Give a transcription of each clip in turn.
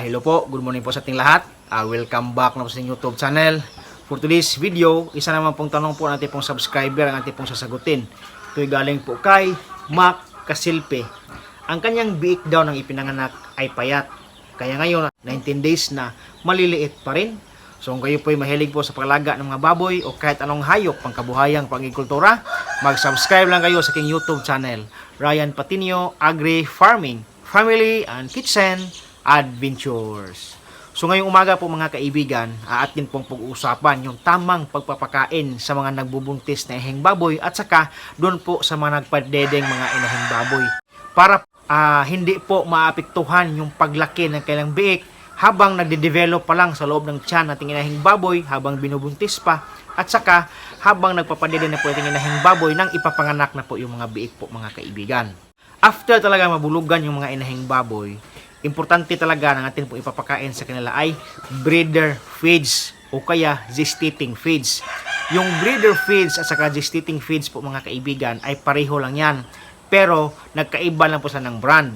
Ah, hello po, good morning po sa ating lahat. Ah, welcome back na po sa YouTube channel. For today's video, isa naman pong tanong po natin pong subscriber ang ating pong sasagutin. Ito'y galing po kay Mac Kasilpe. Ang kanyang biik daw ng ipinanganak ay payat. Kaya ngayon, 19 days na, maliliit pa rin. So kung kayo po ay mahilig po sa paglaga ng mga baboy o kahit anong hayop pang kabuhayang pangikultura, mag-subscribe lang kayo sa aking YouTube channel, Ryan Patinio Agri Farming, Family and Kitchen Adventures. So ngayong umaga po mga kaibigan, aatin pong pag-uusapan yung tamang pagpapakain sa mga nagbubuntis na ihing baboy at saka doon po sa mga nagpadedeng mga inahing baboy. Para ah, hindi po maapektuhan yung paglaki ng kailang biik habang nagde-develop pa lang sa loob ng tiyan nating inahing baboy habang binubuntis pa at saka habang nagpapadede na po ating inahing baboy nang ipapanganak na po yung mga biik po mga kaibigan. After talaga mabulugan yung mga inahing baboy, importante talaga na natin po ipapakain sa kanila ay breeder feeds o kaya gestating feeds. Yung breeder feeds at saka gestating feeds po mga kaibigan ay pareho lang yan. Pero nagkaiba lang po sa ng brand.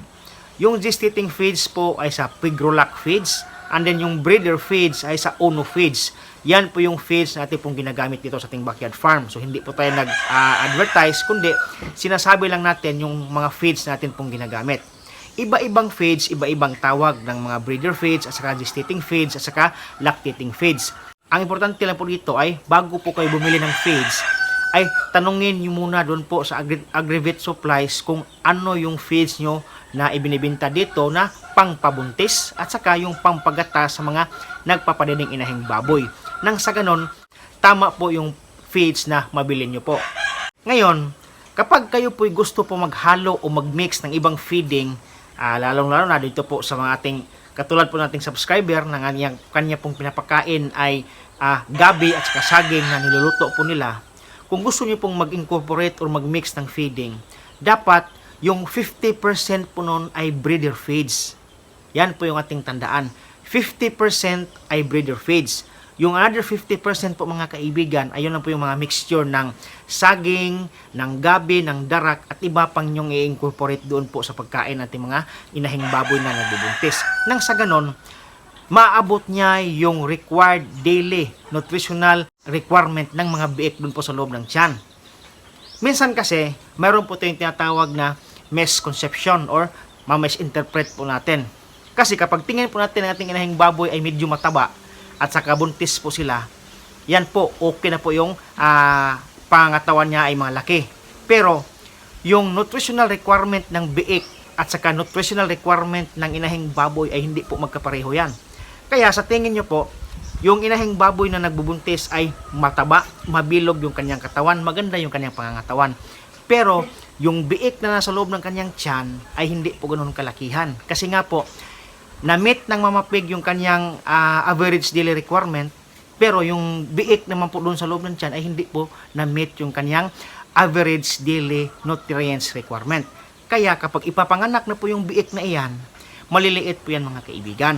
Yung gestating feeds po ay sa Pigrolac feeds and then yung breeder feeds ay sa Uno feeds. Yan po yung feeds na ating pong ginagamit dito sa ating backyard farm. So hindi po tayo nag-advertise kundi sinasabi lang natin yung mga feeds natin pong ginagamit iba-ibang feeds, iba-ibang tawag ng mga breeder feeds at saka gestating feeds at saka lactating feeds. Ang importante lang po dito ay bago po kayo bumili ng feeds, ay tanungin nyo muna doon po sa Agri- Agrivet Supplies kung ano yung feeds nyo na ibinibinta dito na pangpabuntis at saka yung pangpagata sa mga nagpapadedeng inahing baboy. Nang sa ganon, tama po yung feeds na mabili nyo po. Ngayon, kapag kayo po'y gusto po maghalo o magmix ng ibang feeding, ah, lalong-lalo na dito po sa mga ating katulad po nating subscriber na kanyang, kanya pong pinapakain ay ah, gabi at saka saging na niluluto po nila. Kung gusto niyo pong mag-incorporate or mag-mix ng feeding, dapat yung 50% po nun ay breeder feeds. Yan po yung ating tandaan. 50% ay breeder feeds. Yung another 50% po mga kaibigan, ayun lang po yung mga mixture ng saging, ng gabi, ng darak, at iba pang yung i-incorporate doon po sa pagkain natin mga inahing baboy na nagbubuntis. Nang sa ganon, maabot niya yung required daily nutritional requirement ng mga biik doon po sa loob ng tiyan. Minsan kasi, mayroon po tayong tinatawag na misconception or ma-misinterpret po natin. Kasi kapag tingin po natin ang ating inahing baboy ay medyo mataba at saka buntis po sila, yan po, okay na po yung ah, pangatawan niya ay malaki. Pero, yung nutritional requirement ng biik at saka nutritional requirement ng inahing baboy ay hindi po magkapareho yan. Kaya sa tingin nyo po, yung inahing baboy na nagbubuntis ay mataba, mabilog yung kanyang katawan, maganda yung kanyang pangangatawan. Pero yung biik na nasa loob ng kanyang tiyan ay hindi po ganoon kalakihan. Kasi nga po, na-meet ng mamapig yung kanyang ah, average daily requirement, pero yung biik naman po doon sa loob ng tiyan ay hindi po na-meet yung kanyang average daily nutrients requirement. Kaya kapag ipapanganak na po yung biik na iyan, maliliit po yan mga kaibigan.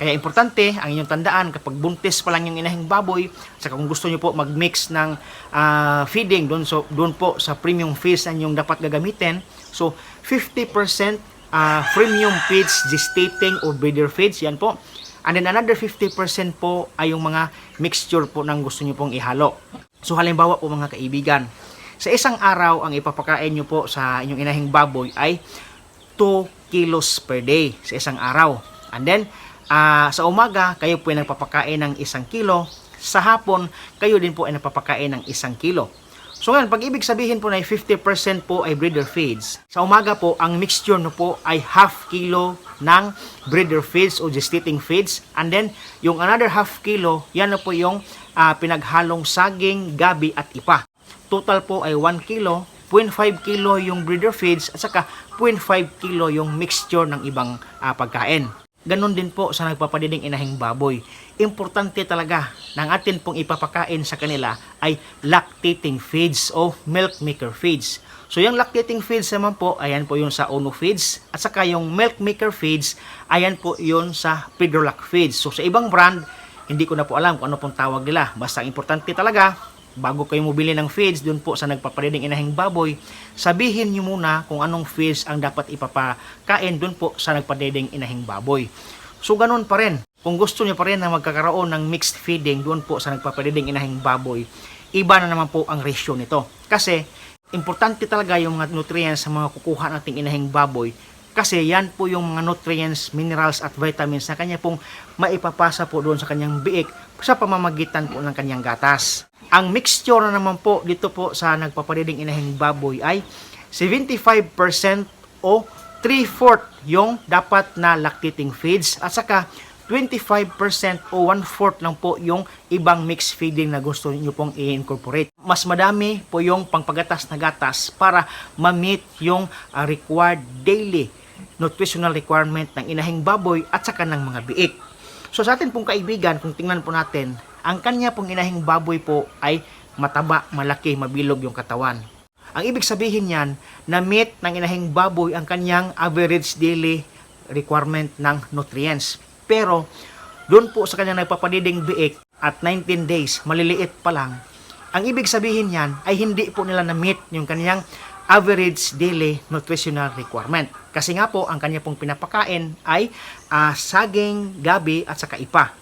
Kaya importante, ang inyong tandaan, kapag buntis pa lang yung inahing baboy, saka kung gusto nyo po mag-mix ng ah, feeding doon, so, doon po sa premium feeds na inyong dapat gagamitin, so 50% ah, premium feeds, gestating or breeder feeds, yan po. And then another 50% po ay yung mga mixture po ng gusto nyo pong ihalo. So halimbawa po mga kaibigan, sa isang araw ang ipapakain nyo po sa inyong inahing baboy ay 2 kilos per day sa isang araw. And then, ah, sa umaga, kayo po ay nagpapakain ng isang kilo. Sa hapon, kayo din po ay nagpapakain ng isang kilo. So ngayon, pag ibig sabihin po na ay 50% po ay breeder feeds, sa umaga po, ang mixture no po ay half kilo ng breeder feeds o gestating feeds. And then, yung another half kilo, yan na po yung ah, pinaghalong saging, gabi at ipa. Total po ay 1 kilo, 0.5 kilo yung breeder feeds at saka 0.5 kilo yung mixture ng ibang ah, pagkain. Ganon din po sa nagpapadiding inahing baboy. Importante talaga ng atin pong ipapakain sa kanila ay lactating feeds o milk maker feeds. So yung lactating feeds naman po, ayan po yung sa Ono feeds. At saka yung milk maker feeds, ayan po yun sa Pidrolac feeds. So sa ibang brand, hindi ko na po alam kung ano pong tawag nila. Basta importante talaga, bago kayo mobili ng feeds doon po sa nagpapariding inahing baboy, sabihin nyo muna kung anong feeds ang dapat ipapakain doon po sa nagpadedeng inahing baboy. So ganun pa rin. Kung gusto niyo pa rin na magkakaroon ng mixed feeding doon po sa nagpapadiding inahing baboy, iba na naman po ang ratio nito. Kasi importante talaga yung mga nutrients sa mga kukuha nating inahing baboy kasi yan po yung mga nutrients, minerals at vitamins na kanya pong maipapasa po doon sa kanyang biik sa pamamagitan po ng kanyang gatas. Ang mixture na naman po dito po sa nagpapadiding inahing baboy ay 75% o 3-4 yung dapat na lactating feeds at saka 25% o 1/4 lang po yung ibang mixed feeding na gusto niyo pong i-incorporate. Mas madami po yung pangpagatas na gatas para ma-meet yung uh, required daily nutritional requirement ng inahing baboy at saka ng mga biik. So sa atin pong kaibigan, kung tingnan po natin, ang kanya pong inahing baboy po ay mataba, malaki, mabilog yung katawan. Ang ibig sabihin niyan, na meet ng inahing baboy ang kanyang average daily requirement ng nutrients. Pero, doon po sa kanyang nagpapadiding biik at 19 days, maliliit pa lang, ang ibig sabihin niyan ay hindi po nila na-meet yung kanyang average daily nutritional requirement. Kasi nga po, ang kanya pong pinapakain ay ah, saging, gabi at saka ipa.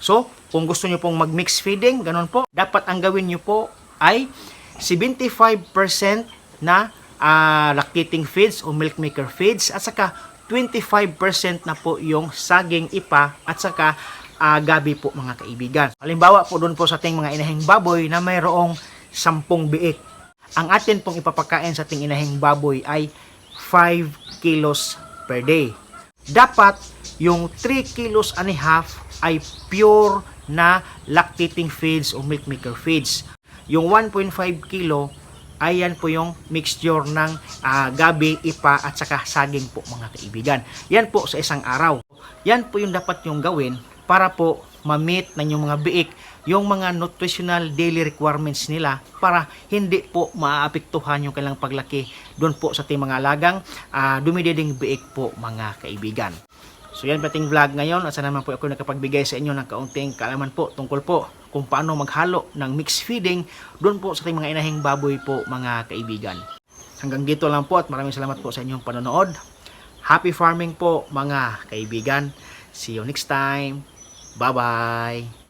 So, kung gusto nyo pong mag-mix feeding, ganun po, dapat ang gawin nyo po ay 75% na ah, lactating feeds o milk maker feeds at saka 25% na po yung saging ipa at saka ah, gabi po mga kaibigan. Halimbawa po doon po sa ating mga inahing baboy na mayroong 10 biik. Ang atin pong ipapakain sa ating inahing baboy ay 5 kilos per day. Dapat yung 3 kilos and a half ay pure na lactating feeds o milk maker feeds. Yung 1.5 kilo ayan po yung mixture ng ah, gabi, ipa at saka saging po mga kaibigan. Yan po sa isang araw. Yan po yung dapat yung gawin para po ma-meet ng yung mga biik yung mga nutritional daily requirements nila para hindi po maaapektuhan yung kanilang paglaki doon po sa ating mga alagang ah, dumididing biik po mga kaibigan. So yan pa ating vlog ngayon at sana naman po ako nakapagbigay sa inyo ng kaunting kaalaman po tungkol po kung paano maghalo ng mixed feeding doon po sa ating mga inahing baboy po mga kaibigan. Hanggang dito lang po at maraming salamat po sa inyong panonood. Happy farming po mga kaibigan. See you next time. Bye-bye.